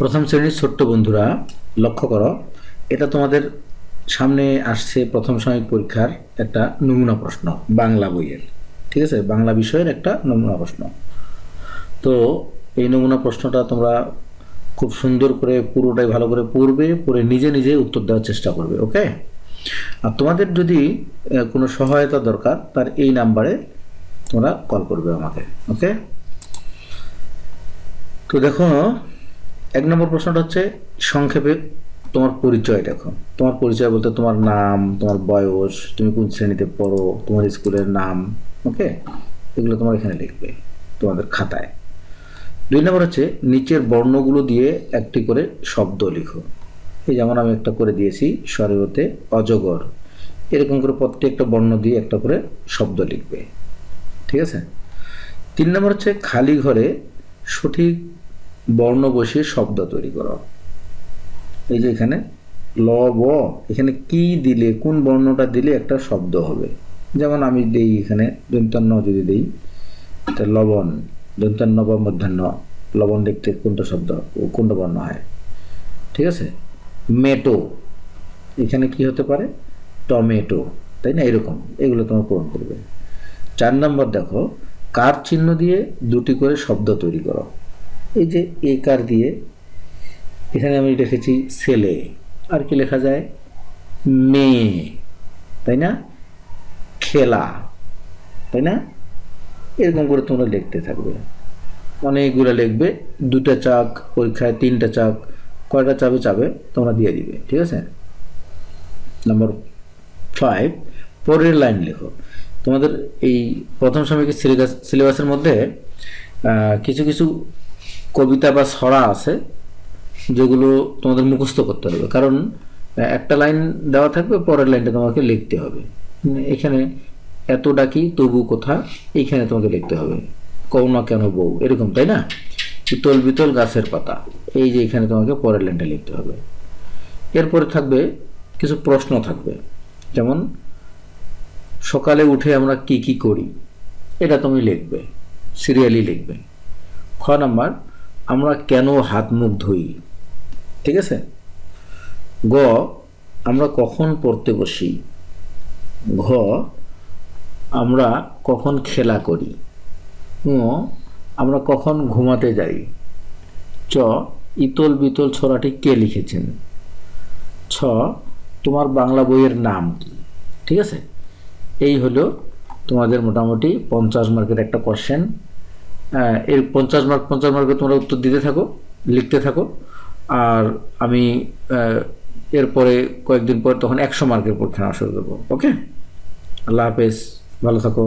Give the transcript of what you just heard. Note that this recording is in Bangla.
প্রথম শ্রেণির ছোট্ট বন্ধুরা, লক্ষ্য করো, এটা তোমাদের সামনে আসছে প্রথম সাময়িক পরীক্ষার একটা নমুনা প্রশ্ন, বাংলা বইয়ের। ঠিক আছে? বাংলা বিষয়ের একটা নমুনা প্রশ্ন। তো এই নমুনা প্রশ্নটা তোমরা খুব সুন্দর করে পুরোটাই ভালো করে পড়বে, পড়ে নিজে নিজে উত্তর দেওয়ার চেষ্টা করবে, ওকে? আর তোমাদের যদি কোনো সহায়তা দরকার, তার এই নাম্বারে তোমরা কল করবে আমাকে, ওকে? তো দেখো এক নম্বর প্রশ্নটা হচ্ছে, সংক্ষেপে তোমার পরিচয় দেখো। তোমার পরিচয় বলতে তোমার নাম, তোমার বয়স, তুমি কোন শ্রেণীতে পড়ো, তোমার স্কুলের নাম, ওকে? এগুলো তোমার এখানে লিখবে, তোমাদের খাতায়। দুই নম্বর হচ্ছে, নিচের বর্ণগুলো দিয়ে একটি করে শব্দ লিখো। এই যেমন আমি একটা করে দিয়েছি স্বরেবতে অজগর। এরকম করে প্রত্যেকটা বর্ণ দিয়ে একটা করে শব্দ লিখবে। ঠিক আছে? তিন নম্বর হচ্ছে, খালি ঘরে সঠিক বর্ণ বসিয়ে শব্দ তৈরি করো। এই যে এখানে ল ব এখানে কি দিলে, কোন বর্ণটা দিলে একটা শব্দ হবে? যেমন আমি দেই এখানে দন্তান্ন যদি দেই, এটা লবণ দন্তান্ন বা মধ্যাহ্ন। লবণ দেখতে কোনটা শব্দ, ও কোনটা বর্ণ হয়? ঠিক আছে? মেটো, এখানে কি হতে পারে? টমেটো, তাই না? এরকম, এগুলো তোমার পূরণ করবে। চার নম্বর দেখো, কার চিহ্ন দিয়ে দুটি করে শব্দ তৈরি করো? এই যে এ কার দিয়ে, এখানে আমি লিখেছি ছেলে আর কি লেখা যায়? মেয়ে। তাই না? খেলা। তাই না? এরকম করে তোমরা লিখতে থাকবে। অনেকগুলো লিখবে। দুটা চাক, পরীক্ষায় তিনটা চাক, কয়টা চাবে চাবে তোমরা দিয়ে দিবে। ঠিক আছে? নাম্বার ফাইভ পরের লাইন লেখো। তোমাদের এই প্রথম সাময়িক সিলেবাস সিলেবাসের মধ্যে কিছু কিছু কবিতা বা ছড়া আছে, যেগুলো তোমাদের মুখস্থ করতে হবে। কারণ একটা লাইন দেওয়া থাকবে, পরের লাইনটা তোমাকে লিখতে হবে। এখানে এত ডাকি, তবু কোথা, এইখানে তোমাকে লিখতে হবে। কও না কেন বউ, এরকম, তাই না? বিতল বিতল গাছের পাতা, এই যে এখানে তোমাকে পরের লাইনটা লিখতে হবে। এরপরে থাকবে কিছু প্রশ্ন থাকবে। যেমন, সকালে উঠে আমরা কি কি করি? এটা তুমি লিখবে, সিরিয়ালি লিখবে। খ নাম্বার আমরা কেন হাত মুখ ধুই? ঠিক আছে? গ, আমরা কখন পড়তে বসি? ঘ, আমরা কখন খেলা করি? আমরা কখন ঘুমাতে যাই? চ, ইতল বিতল ছড়াটি কে লিখেছেন? ছ, তোমার বাংলা বইয়ের নাম কি? ঠিক আছে? এই হলো তোমাদের মোটামুটি পঞ্চাশ মার্কের একটা কোশ্চেন এর পঞ্চাশ মার্ক পঞ্চাশ মার্কে তোমরা উত্তর দিতে থাকো, লিখতে থাকো। আর আমি এরপরে কয়েকদিন পর তখন একশো মার্কের পরীক্ষা শুরু করব। ওকে আল্লাহ হাফেজ। ভালো থাকো।